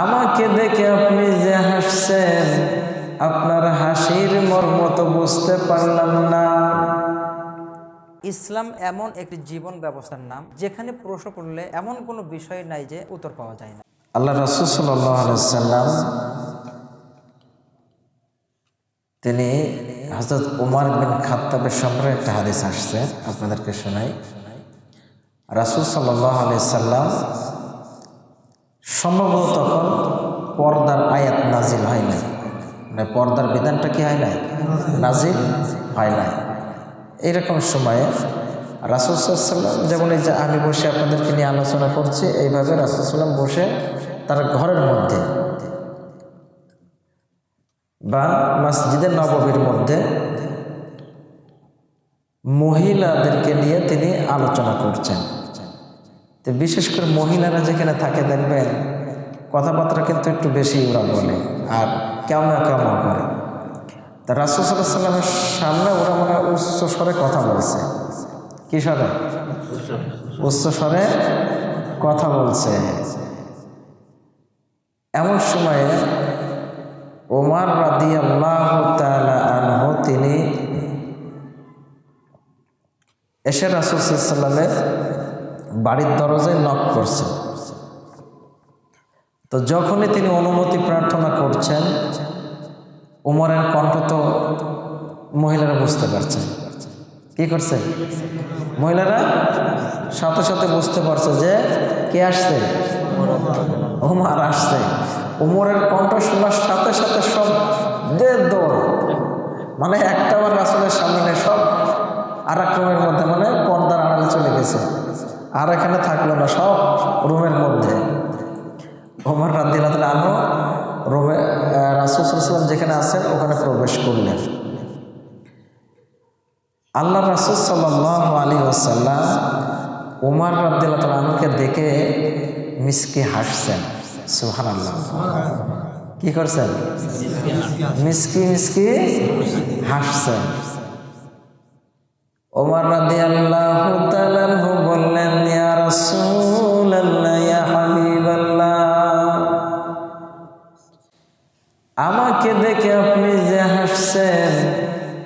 আমাকে দেখে আপনি যে হাসছেন আপনার হাসির মর্ম তো বুঝতে পারলাম না। ইসলাম এমন একটি জীবন ব্যবস্থার নাম যেখানে প্রশ্ন করলে এমন কোনো বিষয় নাই যে উত্তর পাওয়া যায় না। আল্লাহ রসুল সাল্লাম তিনি হজরত উমার বিন খাত্তাবের সম্পর্কে একটা হাদিস আসছে আপনাদেরকে শোনাই। রাসুল সাল্লাহ সাল্লাম সম্ভবত তখন পর্দার আয়াত নাজিল হয় নাই। মানে পর্দার বিধানটা কি হয় নাই? নাজিল হয় নাই। এরকম সময়ে রাসুলসাল্লাম যেমন এই যে আমি বসে আপনাদেরকে নিয়ে আলোচনা করছি, এইভাবে রাসুল সাল্লাম বসে তার ঘরের মধ্যে বা মসজিদের নববীর মধ্যে মহিলাদেরকে নিয়ে তিনি আলোচনা করছেন। তো বিশেষ করে মহিলারা যেখানে থাকে দেখবেন কথাবার্তা কিন্তু একটু বেশি ওরা বলে আর কেমন কেমন করে। তা রাসুল সাল্লাহ সাল্লামের সামনে ওরা মনে উচ্চ স্বরে কথা বলছে। কি স্বরে? উচ্চ স্বরে কথা বলছে। এমন সময়ে ওমার রাদি আল্লাহ আনহ তিনি এসে রাসুলসাল্লামের বাড়ির দরজায় নক করছেন তো যখনই তিনি অনুমতি প্রার্থনা করছেন, উমরের কণ্ঠ তো মহিলারা বুঝতে পারছেন। কি করছে? মহিলারা সাথে সাথে বুঝতে পারছে যে কে আসছে? উমার আসছে। উমরের কণ্ঠ শোনার সাথে সাথে সব দে দৌড় মানে একটা বার রাসুলের সামনে সব আর মধ্যে মানে পর্দার আড়ালে চলে গেছে। আর এখানে থাকল না, সব রুমের মধ্যে। ওমর রাদিল আনো রুমে রাসুল সাল্লাম যেখানে আছেন, ওখানে প্রবেশ করলেন। আল্লাহ রাসুল সাল্লাহ আলী আসাল্লাম উমার রাদিল্লাহ আনুকে দেখে মিসকে হাসছেন। সুহান আল্লাহ কি করছেন? মিসকি মিসকি হাসছেন। ওমর রাদি আল্লাহ বললেন, ইয়া রাসূলুল্লাহ, ইয়া হাবিবাল্লাহ, আমাকে দেখে আপনি যে হাসছেন,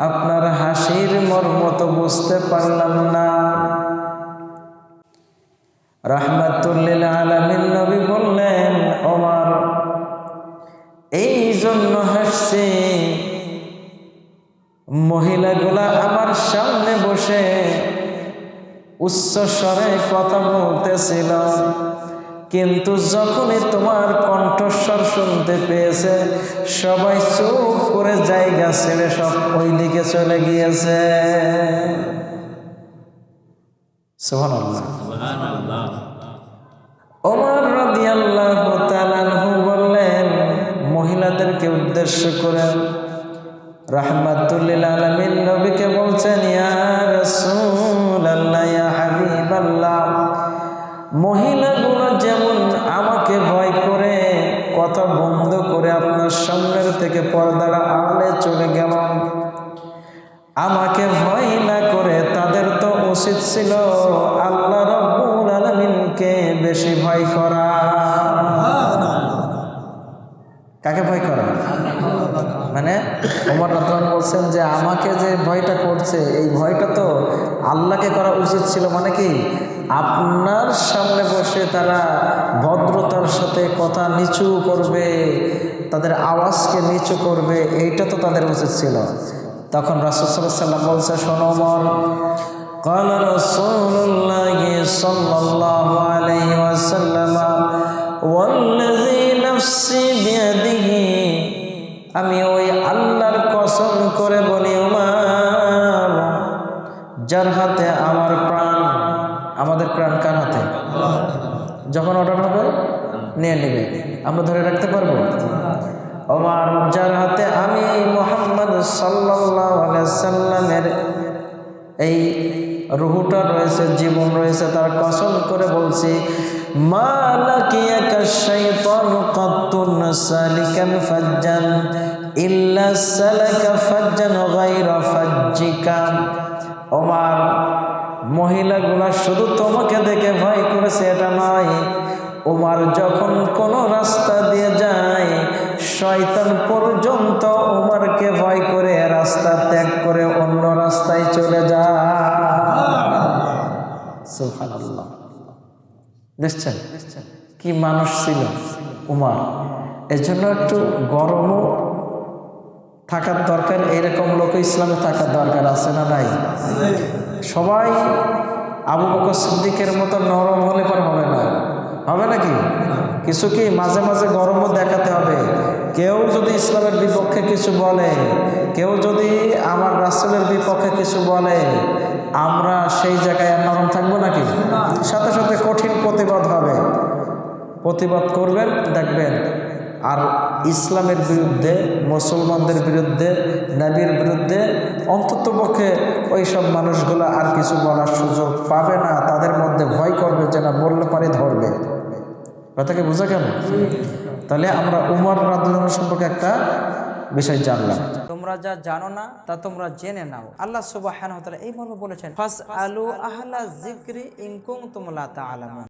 আপনার হাসির মর্ম তো বুঝতে পারলাম না। রাহমাতুল্লিল আলামিন নবী বললেন, ওমর, এই জন্য হাসছি মহিলাগুলা আমার সামনে বসে উচ্চ স্বরে কথা বলতেছিল। কিন্তু যখনই তোমার কণ্ঠস্বর শুনতে পেয়েছে, সবাই চোখ করে জায়গা ছেড়ে সব ওই দিকে চলে গিয়েছে। বললেন, মহিলাদেরকে উদ্দেশ্য করে রাহমাতুল্লিল আলামিন নবীকে বলছেন মহিলাগুলো যেমন আমাকে ভয় করে কথা বন্ধ করে আপনার সামনের থেকে পর্দাটা আড়লে চলে গেল আমাকে যে ভয়টা করছে এই ভয়টা তো আল্লাহকে করা উচিত ছিল মানে কি আপনার সামনে বসে তারা ভদ্রতার সাথে কথা নিচু করবে তাদের আওয়াজকে নিচু করবে এইটা তো তাদের উচিত ছিল তখন রাসুসাল্লাম বলছে সোনমর قال رسول الله صلى الله عليه وسلم والذي نفسي بيده আমি ওই আল্লাহর কসম করে বলি উমার, যার হাতে আমার প্রাণ, আমাদের প্রাণ কার হাতে? যখন অর্ডার হবে নিয়ে নেবে। আমরা ধরে রাখতে পারব? ওমার যার হাতে আমি মোহাম্মদ সাল্লামের এই রুহুটা রয়েছে, জীবন রয়েছে, তার কসম করে বলছি মালাকিয়াকা শাইতান কাত্তুন সালিকান ফাজ্জান ইল্লা সালাকা ফাজ্জান গায়রা ফাজ্জিকা। ওমার মহিলাগুলা শুধু তোমাকে দেখে ভয় করেছে, এটা নয়। ওমার যখন কোনো রাস্তা দিয়ে যায়, শয়তান পর্যন্ত উমরকে ভয় করে রাস্তা ত্যাগ করে অন্য রাস্তায় চলে যায়। কি মানুষ ছিল উমার। এই জন্য একটু গরমও থাকার দরকার, এরকম লোক ইসলামে থাকার দরকার আছে না নাই? সবাই আবু বকর সিদ্দিকের মতো নরম হলে পর হবে না। হবে নাকি কিছু কি মাঝে মাঝে গরমও দেখাতে হবে। কেউ যদি ইসলামের বিপক্ষে কিছু বলে, কেউ যদি আমার রাসূলের বিপক্ষে কিছু বলে, আমরা সেই জায়গায় নরম থাকব নাকি? সাথে সাথে কঠিন প্রতিবাদ হবে। প্রতিবাদ করবেন, দেখবেন। আর ইসলামের বিরুদ্ধে, মুসলমানদের বিরুদ্ধে, নবীর বিরুদ্ধে, অন্ততপক্ষে ওই সব মানুষগুলো আর কিছু বলার সুযোগ পাবে না। তাদের মধ্যে ভয় করবে যে না বললে পারে ধরবে। কথাকে বোঝা কেন তাহলে আমরা উমর রাদুল্লাহ সম্পর্কে একটা বিষয় জানলাম। তোমরা যা জানো না, তা তোমরা জেনে নাও। আল্লাহ সুবাহ এই মর্মে বলেছেন আলু আহলা যিকরি ইন কুনতুম লা তা'লামুন